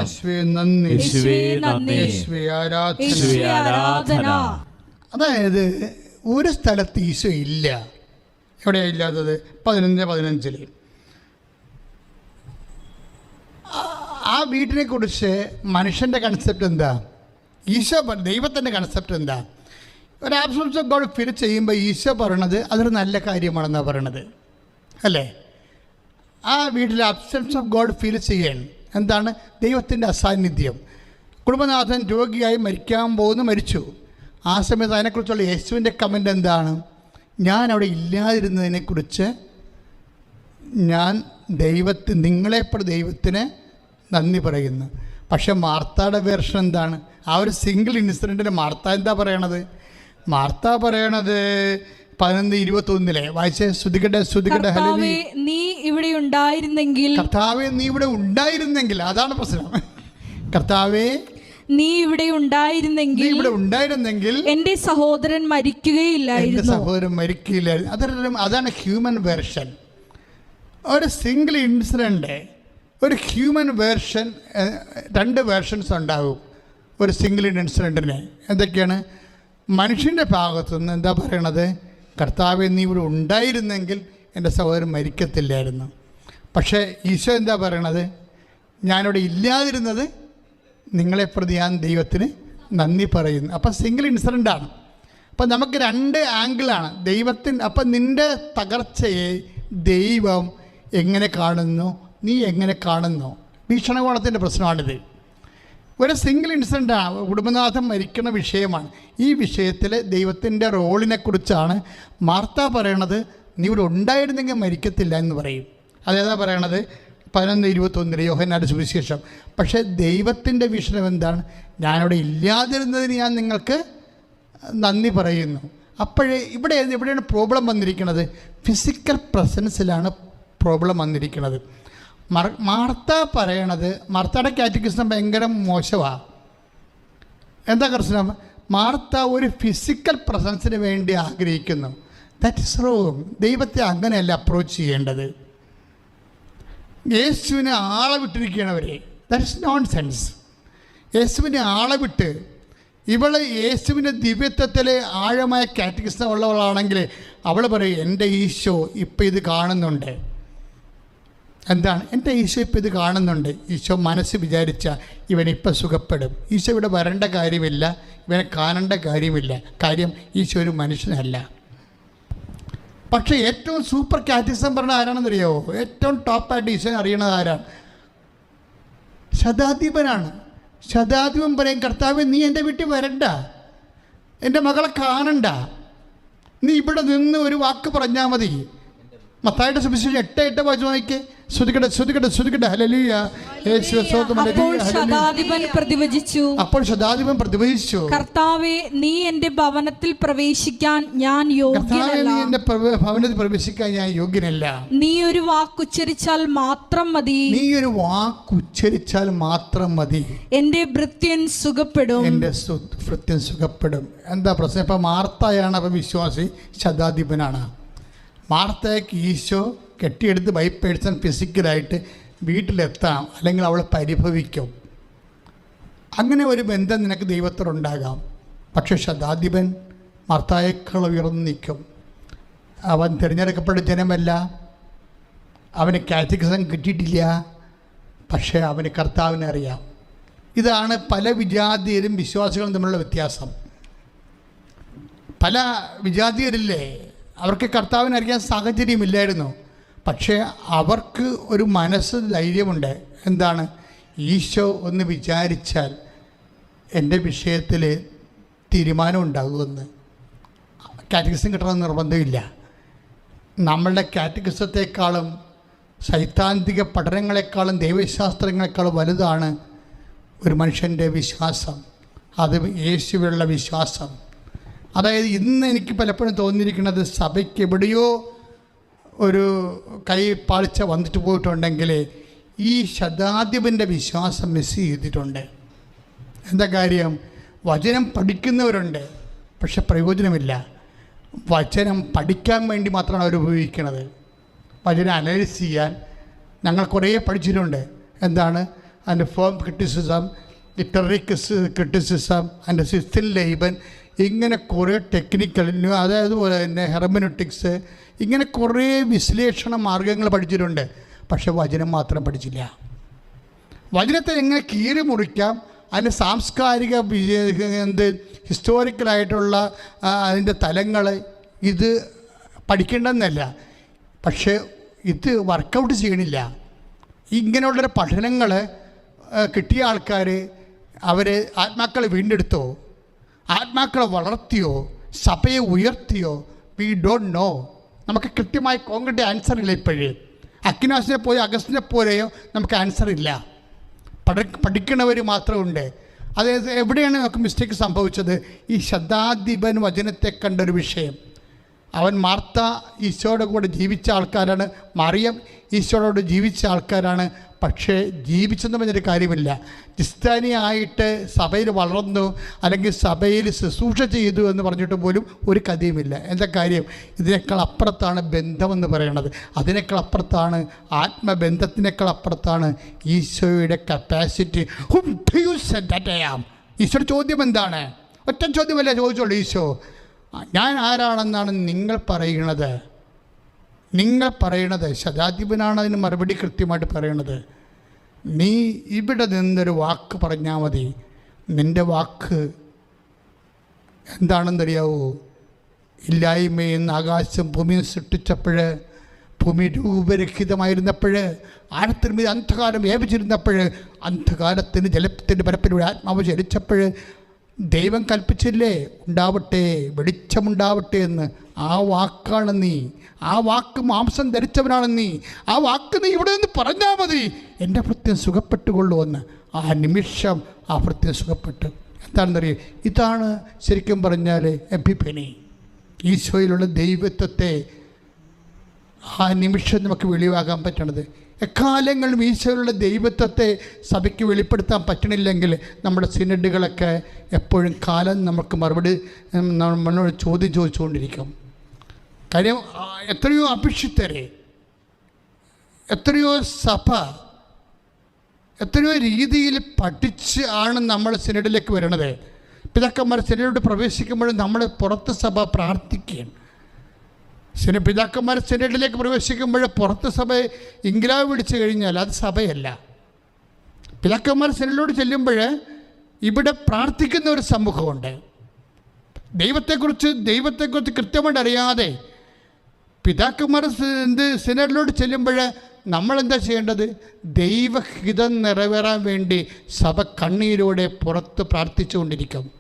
Speaker 4: യേശുവേ
Speaker 1: പരിശുദ്ധ പരമ ആരാധന. അതായത് ഒരു സ്ഥലത്ത് ഈശോ ഇല്ല. എവിടെയാ ഇല്ലാത്തത്? പതിനഞ്ച് പതിനഞ്ചിൽ ആ വീടിനെ കുറിച്ച് മനുഷ്യന്റെ കൺസെപ്റ്റ് എന്താ? ഈശോ ദൈവത്തിന്റെ കൺസെപ്റ്റ് എന്താ? ഒരു ആബ്സൻസ് ഓഫ് ഗോഡ് ഫിൽ ചെയ്യുമ്പോൾ ഈശോ പറയണത് അതൊരു നല്ല കാര്യമാണെന്നാണ് പറയണത്. അല്ലേ? ആ വീട്ടിൽ അബ്സൻസ് ഓഫ് ഗോഡ് ഫീൽ ചെയ്യണം എന്താണ്? ദൈവത്തിന്റെ അസാന്നിധ്യം. കുടുംബനാഥൻ രോഗിയായി മരിക്കാൻ പോകുന്നു മരിച്ചു. ആ സമയത്ത് അതിനെക്കുറിച്ചുള്ള യേശുവിന്റെ കമന്റ് എന്താണ്? ഞാൻ അവിടെ ഇല്ലാതിരുന്നതിനെക്കുറിച്ച് ഞാൻ ദൈവത്തിന് നിങ്ങളെപ്പോൾ ദൈവത്തിന് നന്ദി പറയുന്നു. പക്ഷെ മാർത്താടെ വേർഷൻ എന്താണ്? ആ ഒരു സിംഗിൾ ഇൻസിഡന്റിന് മാർത്ത എന്താ പറയണത്? മാർത്ത പറയണത് പതിനൊന്ന് ഇരുപത്തൊന്നിലെ. വായിച്ചേ ശ്രുതികട്ടെ ശ്രുതികട്ടെ ഹലി
Speaker 2: നീ ഇവിടെ ഉണ്ടായിരുന്നെങ്കിൽ
Speaker 1: കർത്താവെ നീ ഇവിടെ ഉണ്ടായിരുന്നെങ്കിൽ. അതാണ് പ്രശ്നം. കർത്താവെ
Speaker 2: നീ ഇവിടെ ഉണ്ടായിരുന്നെങ്കിൽ
Speaker 1: ഇവിടെ ഉണ്ടായിരുന്നെങ്കിൽ
Speaker 2: എന്റെ സഹോദരൻ മരിക്കുകയില്ലായിരുന്നു.
Speaker 1: സഹോദരൻ മരിക്കില്ലായിരുന്നു അതൊരു അതാണ് ഹ്യൂമൻ വേർഷൻ ഒരു സിംഗിൾ ഇൻസിഡന്റ് ഒരു ഹ്യൂമൻ വേർഷൻ രണ്ട് വേർഷൻസ് ഉണ്ടാകും ഒരു സിംഗിൾ ഇൻസിഡന്റിന് എന്തൊക്കെയാണ്? മനുഷ്യന്റെ ഭാഗത്തു നിന്ന് എന്താ പറയണത്? കർത്താവ് നീ ഇവിടെ ഉണ്ടായിരുന്നെങ്കിൽ എന്റെ സഹോദരൻ മരിക്കത്തില്ലായിരുന്നു. പക്ഷേ ഈശോ എന്താ പറയണത്? ഞാനിവിടെ ഇല്ലാതിരുന്നത് നിങ്ങളെ പ്രതി ഞാൻ ദൈവത്തിന് നന്ദി പറയുന്നു. അപ്പം സിംഗിൾ ഇൻസിഡന്റാണ് അപ്പം നമുക്ക് രണ്ട് ആംഗിളാണ് ദൈവത്തിന് അപ്പം നിന്റെ തകർച്ചയെ ദൈവം എങ്ങനെ കാണുന്നു? നീ എങ്ങനെ കാണുന്നു? വീക്ഷണകോണത്തിന്റെ പ്രശ്നമാണിത്. ഒരു സിംഗിൾ ഇൻസിഡന്റാണ് കുടുംബനാഥം മരിക്കുന്ന വിഷയമാണ്. ഈ വിഷയത്തിൽ ദൈവത്തിന്റെ റോളിനെക്കുറിച്ചാണ് മാർത്ത പറയണത്. നീ ഇവിടെ ഉണ്ടായിരുന്നെങ്കിൽ മരിക്കത്തില്ല എന്ന് പറയും. അതേതാ പറയണത് പതിനൊന്ന് ഇരുപത്തൊന്നിന് യോഹനാട് സുവിശേഷം. പക്ഷേ ദൈവത്തിന്റെ വിഷയം എന്താണ്? ഞാനിവിടെ ഇല്ലാതിരുന്നതിന് ഞാൻ നിങ്ങൾക്ക് നന്ദി പറയുന്നു. അപ്പോഴേ ഇവിടെ എവിടെയാണ് പ്രോബ്ലം വന്നിരിക്കുന്നത്? ഫിസിക്കൽ പ്രസൻസിലാണ് പ്രോബ്ലം വന്നിരിക്കുന്നത്. മർ മാർത്ത പറയണത് മാർത്തയുടെ കാറ്റഗറിസം ഭയങ്കര മോശമാണ് എന്താ പ്രശ്നം മാർത്ത ഒരു ഫിസിക്കൽ പ്രസൻസിന് വേണ്ടി ആഗ്രഹിക്കുന്നു. ദാറ്റ് ഇസ് റോങ് ദൈവത്തെ അങ്ങനെയല്ല അപ്രോച്ച് ചെയ്യേണ്ടത്. യേശുവിനെ ആളെ വിട്ടിരിക്കുകയാണ് അവരെ ദാറ്റ് ഇസ് നോൺ സെൻസ് യേശുവിനെ ആളെ വിട്ട് ഇവൾ യേശുവിന്റെ ദിവ്യത്വത്തിലെ ആഴമായ കാറ്റഗറിസം ഉള്ളവളാണെങ്കിൽ അവൾ പറയും എന്റെ ഈശോ ഇപ്പം ഇത് കാണുന്നുണ്ട്. എന്താണ്? എന്റെ ഈശോ ഇപ്പം ഇത് കാണുന്നുണ്ട്. ഈശോ മനസ്സ് വിചാരിച്ച ഇവനിപ്പം സുഖപ്പെടും. ഈശോ ഇവിടെ വരേണ്ട കാര്യമില്ല. ഇവനെ കാണേണ്ട കാര്യമില്ല. കാര്യം ഈശോ ഒരു മനുഷ്യനല്ല. പക്ഷേ ഏറ്റവും സൂപ്പർ കാറ്റിസം പറഞ്ഞ ആരാണെന്നറിയാവോ ഏറ്റവും ടോപ്പായിട്ട് ഈശോ അറിയണത് ആരാണ്? ശതാധിപനാണ്. ശതാധിപൻ പറയും കർത്താവ് നീ എന്റെ വീട്ടിൽ വരണ്ട. എന്റെ മകളെ കാണണ്ട. നീ ഇവിടെ നിന്ന് ഒരു വാക്ക് പറഞ്ഞാൽ മതി. മത്തായിട്ട് സുവിശേഷം എട്ട് എട്ട് വായിച്ചു നോക്കിക്കേ ശ്രുതിക്കട്ടെ ശ്രുതിക്കട്ടെ ശ്രുതിക്കട്ടെ. ഹലലിയ യേശുവേ സ്തോത്രം,
Speaker 2: അപ്പോൾ. ശതാധിപൻ പ്രതിവചിച്ചു.
Speaker 1: അപ്പോൾ ശതാധിപൻ പ്രതിഭജിച്ചു
Speaker 2: കർത്താവെ നീ എന്റെ ഭവനത്തിൽ പ്രവേശിക്കാൻ ഞാൻ യോഗ്യനല്ല.
Speaker 1: ഭവനത്തിൽ പ്രവേശിക്കാൻ ഞാൻ യോഗ്യനല്ല.
Speaker 2: നീ ഒരു വാക്കുച്ചരിച്ചാൽ മാത്രം മതി.
Speaker 1: നീ ഒരു വാക്കുച്ചരിച്ചാൽ മാത്രം മതി.
Speaker 2: എന്റെ ഭൃത്യൻ സുഖപ്പെടും.
Speaker 1: എന്റെ ഭൃത്യൻ സുഖപ്പെടും. എന്താ പ്രശ്നം? ഇപ്പൊ മാർത്തയാണ് അപ്പൊ വിശ്വാസി ശതാധിപനാണ് മാർത്തയ്ക്ക് ഈശോ കെട്ടിയെടുത്ത് ബൈ പേഴ്സൺ ഫിസിക്കലായിട്ട് വീട്ടിലെത്താം അല്ലെങ്കിൽ അവളെ പരിഭവിക്കും. അങ്ങനെ ഒരു ബന്ധം നിനക്ക് ദൈവത്തോടുണ്ടാകാം. പക്ഷെ ശതാധിപൻ മാർത്തായേക്കാൾ ഉയർന്നു നിൽക്കും. അവൻ തിരഞ്ഞെടുക്കപ്പെട്ട ജനമല്ല. അവന് കാറ്റഗറിസം കിട്ടിയിട്ടില്ല. പക്ഷേ അവന് കർത്താവിനെ അറിയാം. ഇതാണ് പല വിജാതിയരും വിശ്വാസികളും തമ്മിലുള്ള വ്യത്യാസം. പല വിജാതിയരില്ലേ? അവർക്ക് കർത്താവിനെ അറിയാൻ സാഹചര്യമില്ലായിരുന്നു. പക്ഷേ അവർക്ക് ഒരു മനസ്സ് ധൈര്യമുണ്ട്. എന്താണ്? ഈശോ ഒന്ന് വിചാരിച്ചാൽ എന്റെ വിഷയത്തിൽ തീരുമാനം ഉണ്ടാകുമെന്ന്. കാറ്റഗറിസം കിട്ടണമെന്ന് നിർബന്ധമില്ല. നമ്മളുടെ കാറ്റഗറിസത്തെക്കാളും സൈദ്ധാന്തിക പഠനങ്ങളെക്കാളും ദൈവശാസ്ത്രങ്ങളെക്കാളും വലുതാണ് ഒരു മനുഷ്യന്റെ വിശ്വാസം. അത് യേശുവിലുള്ള വിശ്വാസം. അതായത് ഇന്ന് എനിക്ക് പലപ്പോഴും തോന്നിയിരിക്കുന്നത് സഭയ്ക്ക് എവിടെയോ ഒരു കൈ പാളിച്ച വന്നിട്ട് പോയിട്ടുണ്ടെങ്കിൽ ഈ ശതാധിപന്റെ വിശ്വാസം മിസ് ചെയ്തിട്ടുണ്ട്. എന്താ കാര്യം? വചനം പഠിക്കുന്നവരുണ്ട് പക്ഷെ പ്രയോജനമില്ല. വചനം പഠിക്കാൻ വേണ്ടി മാത്രമാണ് അവർ ഉപയോഗിക്കുന്നത്. വചനം അനലൈസ് ചെയ്യാൻ ഞങ്ങൾ കുറേ പഠിച്ചിട്ടുണ്ട്. എന്താണ്? അതിന്റെ ഫോം ക്രിറ്റിസിസം ലിറ്റററി ക്രിറ്റിസിസം അതിന്റെ സിസ്റ്റിൻ ലൈബൻ ഇങ്ങനെ കുറേ ടെക്നിക്കൽ അതായത് പോലെ തന്നെ ഇങ്ങനെ കുറേ വിശ്ലേഷണ മാർഗങ്ങൾ പഠിച്ചിട്ടുണ്ട്. പക്ഷെ വചനം മാത്രം പഠിച്ചില്ല. വചനത്തെ എങ്ങനെ കീറി മുറിക്കാം? അതിന്റെ സാംസ്കാരിക എന്ത് ഹിസ്റ്റോറിക്കലായിട്ടുള്ള അതിന്റെ തലങ്ങൾ ഇത് പഠിക്കേണ്ടെന്നല്ല പക്ഷേ ഇത് വർക്കൗട്ട് ചെയ്യണില്ല. ഇങ്ങനെയുള്ളൊരു പഠനങ്ങൾ കിട്ടിയ ആൾക്കാർ അവരെ ആത്മാക്കളെ വീണ്ടെടുത്തോ? ആത്മാക്കളെ വളർത്തിയോ സഭയെ ഉയർത്തിയോ വി ഡോണ്ട് നോ നമുക്ക് കൃത്യമായി കോൺക്രീറ്റ് ആൻസർ ഇല്ല ഇപ്പോഴേ. അക്കിനാസിനെ പോലെ അഗസ്റ്റിനെ പോലെയോ നമുക്ക് ആൻസർ ഇല്ല. പഠ പഠിക്കണവർ മാത്രമുണ്ട്. അതായത് എവിടെയാണ് നമുക്ക് മിസ്റ്റേക്ക് സംഭവിച്ചത്? ഈ ശതാധിപൻ വചനത്തെ കണ്ടൊരു വിഷയം. അവൻ മാർത്ത ഈശോയുടെ കൂടെ ജീവിച്ച ആൾക്കാരാണ്. മറിയം ഈശോയോട് ജീവിച്ച ആൾക്കാരാണ്. പക്ഷേ ജീവിച്ചെന്ന് പറഞ്ഞൊരു കാര്യമില്ല. ക്രിസ്ത്യാനിയായിട്ട് സഭയിൽ വളർന്നു അല്ലെങ്കിൽ സഭയിൽ ശുശ്രൂഷ ചെയ്തു എന്ന് പറഞ്ഞിട്ട് പോലും ഒരു കഥയുമില്ല. എന്താ കാര്യം? ഇതിനേക്കാൾ അപ്പുറത്താണ് ബന്ധമെന്ന് പറയണത്. അതിനേക്കാൾ അപ്പുറത്താണ് ആത്മബന്ധത്തിനേക്കാൾ അപ്പുറത്താണ് ഈശോയുടെ കപ്പാസിറ്റി യു ഈശോയുടെ ചോദ്യം എന്താണ്? ഒറ്റ ചോദ്യമല്ലേ ചോദിച്ചോളൂ ഈശോ. ഞാൻ ആരാണെന്നാണ് നിങ്ങൾ പറയുന്നത്? നിങ്ങൾ പറയണത് ശതാധിപനാണ് അതിന് മറുപടി കൃത്യമായിട്ട് പറയണത്. നീ ഇവിടെ നിന്നൊരു വാക്ക് പറഞ്ഞാൽ മതി. നിന്റെ വാക്ക് എന്താണെന്നറിയാവോ? ഇല്ലായ്മയെന്ന് ആകാശം ഭൂമിയും സൃഷ്ടിച്ചപ്പോൾ ഭൂമി രൂപരഹിതമായിരുന്നപ്പോൾ ആഴത്തിന് മീത് അന്ധകാരം വ്യാപിച്ചിരുന്നപ്പോൾ അന്ധകാരത്തിന് ജലത്തിന്റെ പരപ്പിലൂടെ ആത്മാവ് ചലിച്ചപ്പോൾ ദൈവം കൽപ്പിച്ചില്ലേ? ഉണ്ടാവട്ടെ വെളിച്ചമുണ്ടാവട്ടെ എന്ന്. ആ വാക്കാണ് നീ. ആ വാക്ക് മാംസം ധരിച്ചവനാണ് നീ. ആ വാക്ക് നീ ഇവിടെ നിന്ന് പറഞ്ഞാൽ മതി. എന്റെ ഭൃത്യം സുഖപ്പെട്ടുകൊള്ളുമെന്ന് ആ നിമിഷം ആ ഭൃത്യം സുഖപ്പെട്ടു. എന്താണെന്നറിയോ? ഇതാണ് ശരിക്കും പറഞ്ഞാൽ എപ്പിപ്പനി ഈശോയിലുള്ള ദൈവത്വത്തെ ആ നിമിഷം നമുക്ക് വെളിവാകാൻ പറ്റണത്. എക്കാലങ്ങളിലും ഈശോയിലുള്ള ദൈവത്വത്തെ സഭയ്ക്ക് വെളിപ്പെടുത്താൻ പറ്റണില്ലെങ്കിൽ നമ്മുടെ സിനഡുകളൊക്കെ എപ്പോഴും കാലം നമുക്ക് മറുപടി നമ്മളോട് ചോദ്യം ചോദിച്ചുകൊണ്ടിരിക്കും. കാര്യം എത്രയോ അഭിഷിക്തരെ എത്രയോ സഭ എത്രയോ രീതിയിൽ പഠിച്ച് ആണ് നമ്മൾ സിനഡിലേക്ക് വരണത്. പിതാക്കന്മാർ സിനഡിലോട്ട് പ്രവേശിക്കുമ്പോൾ നമ്മൾ പുറത്ത് സഭ പ്രാർത്ഥിക്കുകയാണ്. സിന പിതാക്കന്മാർ സെനറ്റിലേക്ക് പ്രവേശിക്കുമ്പോൾ പുറത്ത് സഭയെ ഇംഗ്ലാവ് പിടിച്ചു കഴിഞ്ഞാൽ അത് സഭയല്ല. പിതാക്കന്മാർ സെനറ്റിലോട് ചെല്ലുമ്പോൾ ഇവിടെ പ്രാർത്ഥിക്കുന്ന ഒരു സമൂഹമുണ്ട്. ദൈവത്തെക്കുറിച്ച് ദൈവത്തെക്കുറിച്ച് കൃത്യമായിട്ട് അറിയാതെ പിതാക്കന്മാർ എന്ത് സെനറ്റിലോട് ചെല്ലുമ്പോൾ നമ്മളെന്താ ചെയ്യേണ്ടത്? ദൈവഹിതം നിറവേറാൻ വേണ്ടി സഭ കണ്ണീരോടെ പുറത്ത് പ്രാർത്ഥിച്ചുകൊണ്ടിരിക്കും.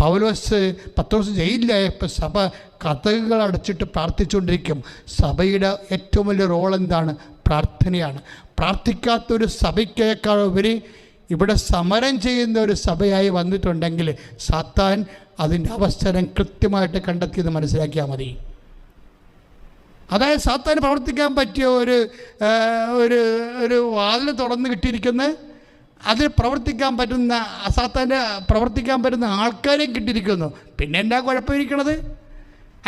Speaker 1: പൗലോസ് പത്രോസ് ജയിലിലായപ്പോൾ സഭ കഥകൾ അടച്ചിട്ട് പ്രാർത്ഥിച്ചുകൊണ്ടിരിക്കും. സഭയുടെ ഏറ്റവും വലിയ റോൾ എന്താണ്? പ്രാർത്ഥനയാണ്. പ്രാർത്ഥിക്കാത്തൊരു സഭയ്ക്കേക്കാൾ ഉപരി ഇവിടെ സമരം ചെയ്യുന്ന ഒരു സഭയായി വന്നിട്ടുണ്ടെങ്കിൽ സാത്താൻ അതിന്റെ അവസരം കൃത്യമായിട്ട് കണ്ടെത്തിയത് മനസ്സിലാക്കിയാൽ മതി. അതായത് സാത്താൻ പ്രവർത്തിക്കാൻ പറ്റിയ ഒരു ഒരു ഒരു വാതിൽ തുറന്ന് കിട്ടിയിരിക്കുന്ന അതിൽ പ്രവർത്തിക്കാൻ പറ്റുന്ന അസാത്താന്റെ പ്രവർത്തിക്കാൻ പറ്റുന്ന ആൾക്കാരെയും കിട്ടിയിരിക്കുന്നു. പിന്നെ എന്താ കുഴപ്പമിരിക്കണത്?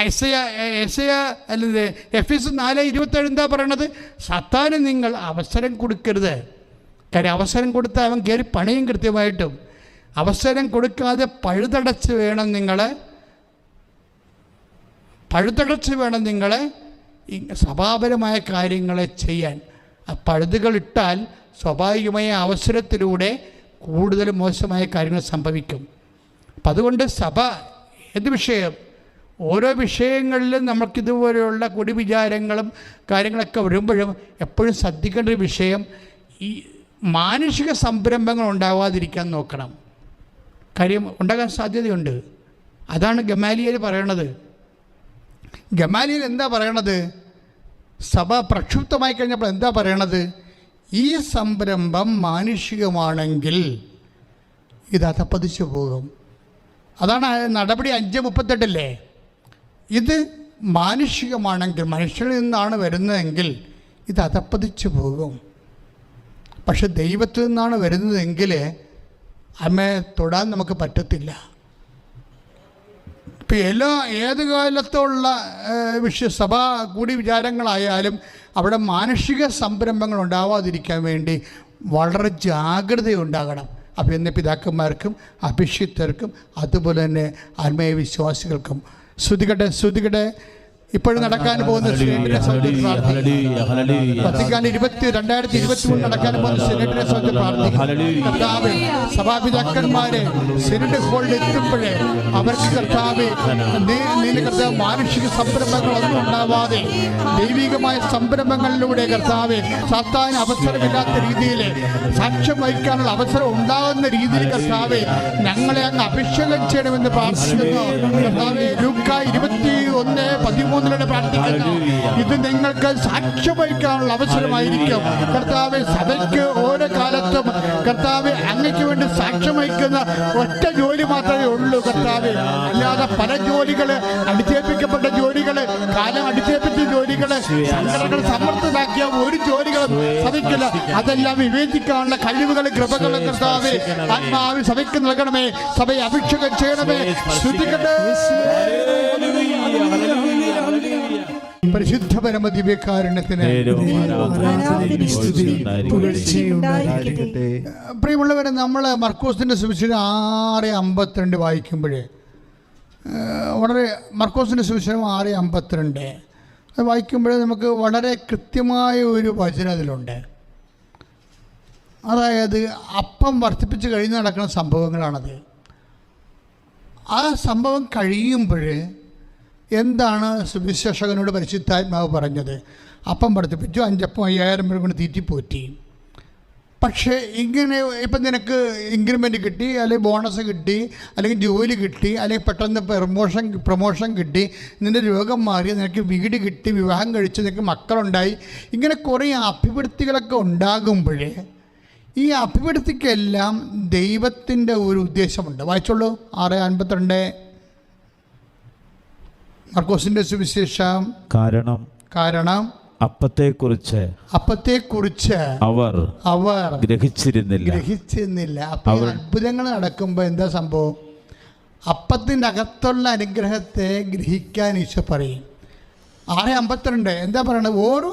Speaker 1: ഐസയ ഐസയ അല്ലെങ്കിൽ എഫ് എസ് നാല് ഇരുപത്തേഴ് എന്താ പറയണത്? സത്താന് നിങ്ങൾ അവസരം കൊടുക്കരുത്. കാര്യം അവസരം കൊടുത്താൽ അവൻ കയറി പണിയും കൃത്യമായിട്ടും. അവസരം കൊടുക്കാതെ പഴുതടച്ച് വേണം നിങ്ങളെ പഴുതടച്ച് വേണം നിങ്ങളെ സഭാപരമായ കാര്യങ്ങളെ ചെയ്യാൻ. ആ പഴുതുകൾ ഇട്ടാൽ സ്വാഭാവികമായ അവസരത്തിലൂടെ കൂടുതൽ മോശമായ കാര്യങ്ങൾ സംഭവിക്കും. അപ്പം അതുകൊണ്ട് സഭ ഏത് വിഷയം? ഓരോ വിഷയങ്ങളിലും നമുക്കിതുപോലെയുള്ള കുടിവിചാരങ്ങളും കാര്യങ്ങളൊക്കെ വരുമ്പോഴും എപ്പോഴും ശ്രദ്ധിക്കേണ്ട ഒരു വിഷയം ഈ മാനുഷിക സംരംഭങ്ങൾ ഉണ്ടാവാതിരിക്കാൻ നോക്കണം. കാര്യം ഉണ്ടാകാൻ സാധ്യതയുണ്ട്. അതാണ് ഗമാലിയൽ പറയണത്. ഗമാലിയൽ എന്താ പറയണത്? സഭ പ്രക്ഷുബ്ധമായി കഴിഞ്ഞപ്പോൾ എന്താ പറയണത്? ഈ സംരംഭം മാനുഷികമാണെങ്കിൽ ഇത് അധപ്പതിച്ചു പോകും. അതാണ് നടപടി അഞ്ച് മുപ്പത്തെട്ടല്ലേ ഇത് മാനുഷികമാണെങ്കിൽ മനുഷ്യരിൽ നിന്നാണ് വരുന്നതെങ്കിൽ ഇത് അധപ്പതിച്ചു പോകും. പക്ഷെ ദൈവത്തിൽ നിന്നാണ് വരുന്നതെങ്കിൽ അമ്മയെ തൊടാൻ നമുക്ക് പറ്റത്തില്ല. ഇപ്പം എല്ലാ ഏത് കാലത്തുള്ള വിഷയ സഭാ കൂടി വിചാരങ്ങളായാലും അവിടെ മാനുഷിക സംരംഭങ്ങൾ ഉണ്ടാവാതിരിക്കാൻ വേണ്ടി വളരെ ജാഗ്രതയുണ്ടാകണം. അഭിനന്ദ പിതാക്കന്മാർക്കും അഭിഷിക്തർക്കും അതുപോലെ തന്നെ ആത്മീയ വിശ്വാസികൾക്കും. ശ്രുതികട്ടെ ശ്രുതികട്ടെ ഇപ്പോഴും നടക്കാൻ പോകുന്ന സിനഡിനെ സംബന്ധിച്ച് പ്രാർത്ഥിക്കുന്നു. വത്തിക്കാൻ ഇരുപത്തി രണ്ടായിരത്തി ഇരുപത്തി മൂന്ന് നടക്കാൻ പോകുന്ന കർത്താവേ സഭാപിതാക്കന്മാരെ സിനഡ് ഹോളിൽ എത്തുമ്പോഴേ അവർക്ക് കർത്താവെ മാനുഷിക സംരംഭങ്ങളൊന്നും ഉണ്ടാവാതെ ദൈവികമായ സംരംഭങ്ങളിലൂടെ കർത്താവ് സാത്താൻ അവസരമില്ലാത്ത രീതിയിൽ സാക്ഷ്യം വഹിക്കാനുള്ള അവസരം ഉണ്ടാകുന്ന രീതിയിൽ കർത്താവ് ഞങ്ങളെ അങ്ങ് അഭിഷേകം ചെയ്യണമെന്ന് പ്രാർത്ഥിക്കുന്നു. കർത്താവെ ഇരുപത്തി ഒന്ന് പതിമൂന്നിലൂടെ പ്രാർത്ഥിക്കുന്നു. ഇത് നിങ്ങൾക്ക് സാക്ഷ്യം വഹിക്കാനുള്ള അവസരമായിരിക്കും കർത്താവ് സഭയ്ക്ക് ഓരോ കാലത്തും കർത്താവ് അങ്ങയ്ക്ക് വേണ്ടി സാക്ഷ്യം വഹിക്കുന്ന ഒറ്റ ജോലി മാത്രമേ ഉള്ളൂ കർത്താവ്. അല്ലാതെ പല ജോലികൾ അടിച്ചേൽപ്പിക്കപ്പെട്ട ജോലികൾ കാലം അടിച്ചേൽപ്പിച്ച ജോലികൾ സംഘടനകൾ സമ്മർദ്ദമാക്കിയ ഒരു ജോലികളും സഭയ്ക്കില്ല. അതെല്ലാം വിവേചിക്കാനുള്ള കഴിവുകൾ കൃപകൾ കർത്താവ്. ആത്മാവ് സഭയ്ക്ക് നൽകണമേ. സഭയെ അഭിഷേകം ചെയ്യണമേ. ശ്രദ്ധിക്കട്ടെ പരിശുദ്ധ പരമ ദിവ്യകാരുണ്യത്തിന് പ്രിയമുള്ളവരെ നമ്മൾ മർക്കോസിന്റെ സുവിശേഷം ആറ് അമ്പത്തിരണ്ട് വായിക്കുമ്പോഴേ വളരെ മർക്കോസിന്റെ സുവിശേഷം ആറ് അമ്പത്തിരണ്ട്. അത് വായിക്കുമ്പോഴേ നമുക്ക് വളരെ കൃത്യമായ ഒരു വചനം അതിലുണ്ട്. അതായത് അപ്പം വർദ്ധിപ്പിച്ച് കഴിഞ്ഞ് നടക്കുന്ന സംഭവങ്ങളാണത്. ആ സംഭവം കഴിയുമ്പോൾ എന്താണ് സുവിശേഷകനോട് പരിശുദ്ധാത്മാവ് പറഞ്ഞത്? അപ്പം പഠിപ്പിച്ചു അഞ്ചപ്പം അയ്യായിരം പേർ കൊണ്ട് തീറ്റിപ്പോറ്റി പക്ഷേ ഇങ്ങനെ ഇപ്പം നിനക്ക് ഇൻക്രിമെന്റ് കിട്ടി അല്ലെങ്കിൽ ബോണസ് കിട്ടി അല്ലെങ്കിൽ ജോലി കിട്ടി അല്ലെങ്കിൽ പെട്ടെന്ന് പ്രമോഷൻ പ്രൊമോഷൻ കിട്ടി നിന്റെ രോഗം മാറി നിനക്ക് വീട് കിട്ടി വിവാഹം കഴിച്ച് നിനക്ക് മക്കളുണ്ടായി ഇങ്ങനെ കുറേ അഭിവൃദ്ധികളൊക്കെ ഉണ്ടാകുമ്പോഴേ ഈ അഭിവൃദ്ധിക്കെല്ലാം ദൈവത്തിന്റെ ഒരു ഉദ്ദേശമുണ്ട്. വായിച്ചോളൂ ആറ് അൻപത്തിരണ്ട്. മർക്കോസിന്റെ സുവിശേഷം.
Speaker 3: കാരണം
Speaker 1: കാരണം
Speaker 3: അപ്പത്തെക്കുറിച്ച്
Speaker 1: അപ്പത്തെക്കുറിച്ച്
Speaker 3: അവർ
Speaker 1: അവർ
Speaker 3: ഗ്രഹിച്ചിരുന്നില്ല.
Speaker 1: ഗ്രഹിച്ചിരുന്നില്ല. അപ്പൊ അത്ഭുതങ്ങൾ നടക്കുമ്പോൾ എന്താ സംഭവം? അപ്പത്തിന്റെ അകത്തുള്ള അനുഗ്രഹത്തെ ഗ്രഹിക്കാൻ ഈശോ പറയും. ആറ് അമ്പത്തിരണ്ട് എന്താ പറയണത്? ഓരോ